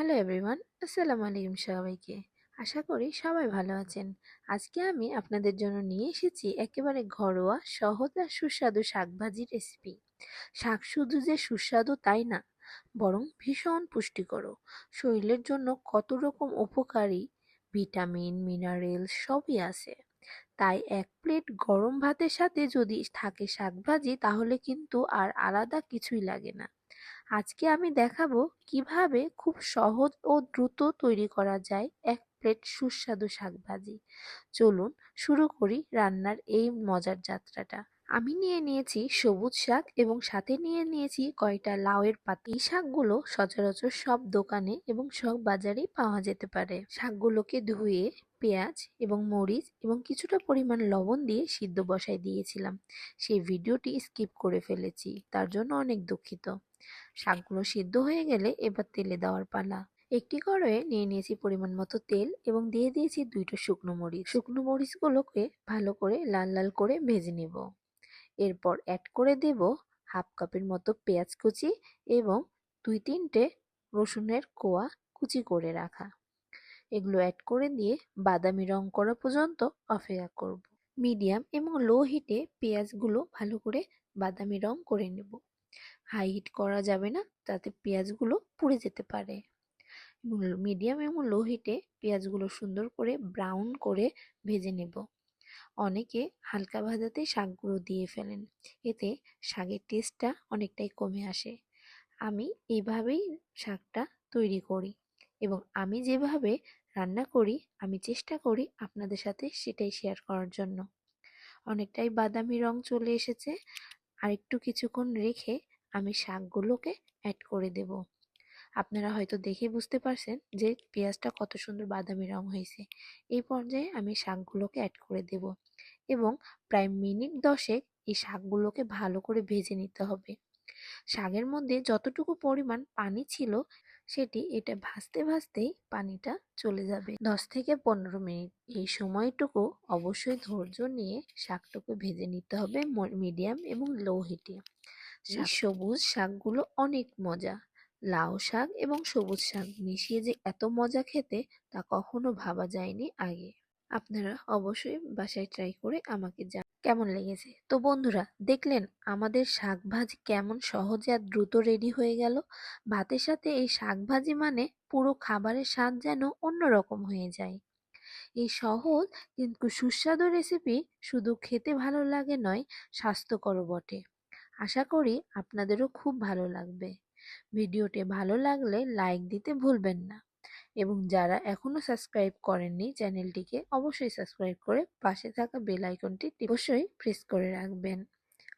Hello everyone আসসালামু আলাইকুম সবাইকে। আশা করি সবাই ভালো আছেন। আজকে আমি আপনাদের জন্য নিয়ে এসেছি একেবারে ঘরোয়া, সহজ আর সুস্বাদু শাকভাজি রেসিপি শাক শুধু যে সুস্বাদু তাই না, বরং ভীষণ পুষ্টিকরও শরীরের জন্য কত রকম উপকারী, ভিটামিন মিনারেল সবই আছে। তাই এক প্লেট গরম ভাতের সাথে যদি থাকে শাকভাজি, তাহলে কিন্তু আর আলাদা কিছুই লাগে না। আজকে আমি দেখাবো কীভাবে খুব সহজ ও দ্রুত তৈরি করা যায় এক প্লেট সুস্বাদু শাকভাজি। চলুন শুরু করি রান্নার এই মজার যাত্রাটা। আমি নিয়ে নিয়েছি সবুজ শাক এবং সাথে নিয়ে নিয়েছি কয়টা লাউয়ের পাতা। এই শাকগুলো সচরাচর সব দোকানে এবং সব বাজারেই পাওয়া যেতে পারে। শাকগুলোকে ধুয়ে পেঁয়াজ এবং মরিচ এবং কিছুটা পরিমাণ লবণ দিয়ে সিদ্ধ বসাই দিয়েছিলাম। সেই ভিডিওটি স্কিপ করে ফেলেছি, তার জন্য অনেক দুঃখিত। শাকগুলো সিদ্ধ হয়ে গেলে এবার তেলে দেওয়ার পালা। একটি কড়াইয়ে নিয়ে নিয়েছি পরিমাণ মতো তেল এবং দিয়ে দিয়েছি দুইটা শুকনো মরিচ। শুকনো মরিচগুলোকে ভালো করে লাল লাল করে ভেজে নেব। এরপর অ্যাড করে দেব হাফ কাপের মতো পেঁয়াজ কুচি এবং দুই তিনটে রসুনের কোয়া কুচি করে রাখা। এগুলো অ্যাড করে দিয়ে বাদামি রং করা পর্যন্ত অপেক্ষা করব। মিডিয়াম এবং লো হিটে পেঁয়াজগুলো ভালো করে বাদামি রং করে নেব। হাই হিট করা যাবে না, তাতে পেঁয়াজগুলো পুড়ে যেতে পারে। মিডিয়াম এবং লো হিটে পেঁয়াজগুলো সুন্দর করে ব্রাউন করে ভেজে নেব। অনেকে হালকা ভাজাতে শাকগুলো দিয়ে ফেলেন, এতে শাকের টেস্টটা অনেকটাই কমে আসে। আমি এইভাবেই শাকটা তৈরি করি এবং আমি যেভাবে রান্না করি, আমি চেষ্টা করি আপনাদের সাথে সেটাই শেয়ার করার জন্য। অনেকটাই বাদামি রং চলে এসেছে। আর একটু কিছুক্ষণ রেখে আমি শাকগুলোকে অ্যাড করে দেব। আপনারা হয়তো দেখে বুঝতে পারছেন যে পেঁয়াজটা কত সুন্দর বাদামি রং হয়েছে। এই পর্যায়ে আমি শাকগুলোকে অ্যাড করে দেব এবং প্রায় মিনিট দশেক এই শাকগুলোকে ভালো করে ভেজে নিতে হবে। শাকের মধ্যে যতটুকু পরিমাণ পানি ছিল সেটি এটা ভাজতে ভাজতেই পানিটা চলে যাবে। দশ থেকে পনেরো মিনিট এই সময়টুকু অবশ্যই ধৈর্য নিয়ে শাকটুকু ভেজে নিতে হবে মিডিয়াম এবং লো হিটে সবুজ শাকগুলো অনেক মজা। লাউ শাক এবং সবুজ শাক মিশিয়ে যে এত মজা খেতে তা কখনো ভাবা যায়নি আগে। আপনারা অবশ্যই বাসায় ট্রাই করে আমাকে জান কেমন লেগেছে? তো বন্ধুরা, দেখলেন আমাদের শাক ভাজি কেমন সহজে আর দ্রুত রেডি হয়ে গেল। ভাতের সাথে এই শাক ভাজি মানে পুরো খাবারের স্বাদ যেন অন্যরকম হয়ে যায়। এই সহজ কিন্তু সুস্বাদু রেসিপি শুধু খেতে ভালো লাগে নয় স্বাস্থ্যকর বটে। আশা করি আপনাদেরও খুব ভালো লাগবে। ভিডিওটি ভালো লাগলে লাইক দিতে ভুলবেন না। এবং যারা এখনও সাবস্ক্রাইব করেননি চ্যানেলটিকে অবশ্যই সাবস্ক্রাইব করে পাশে থাকা বেল আইকনটি অবশ্যই প্রেস করে রাখবেন।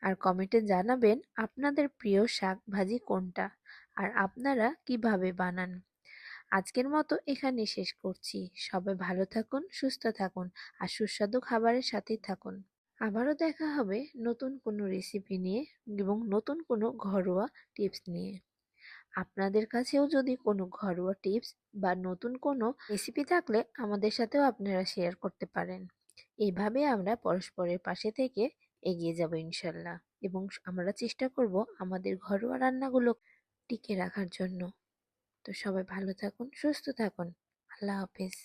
আর কমেন্টে জানাবেন আপনাদের প্রিয় শাক ভাজি কোনটা আর আপনারা কীভাবে বানান। আজকের মতো এখানে শেষ করছি। সবাই ভালো থাকুন, সুস্থ থাকুন আর সুস্বাদু খাবারের সাথেই থাকুন। আবারও দেখা হবে নতুন কোনো রেসিপি নিয়ে এবং নতুন কোনো ঘরোয়া টিপস নিয়ে। আপনাদের কাছেও যদি কোনো ঘরোয়া টিপস বা নতুন কোনো রেসিপি থাকলে আমাদের সাথেও আপনারা শেয়ার করতে পারেন। এইভাবে আমরা পরস্পরের পাশে থেকে এগিয়ে যাব ইনশাল্লাহ এবং আমরা চেষ্টা করব আমাদের ঘরোয়া রান্নাগুলো টিকে রাখার জন্য। তো সবাই ভালো থাকুন, সুস্থ থাকুন। আল্লাহ হাফেজ।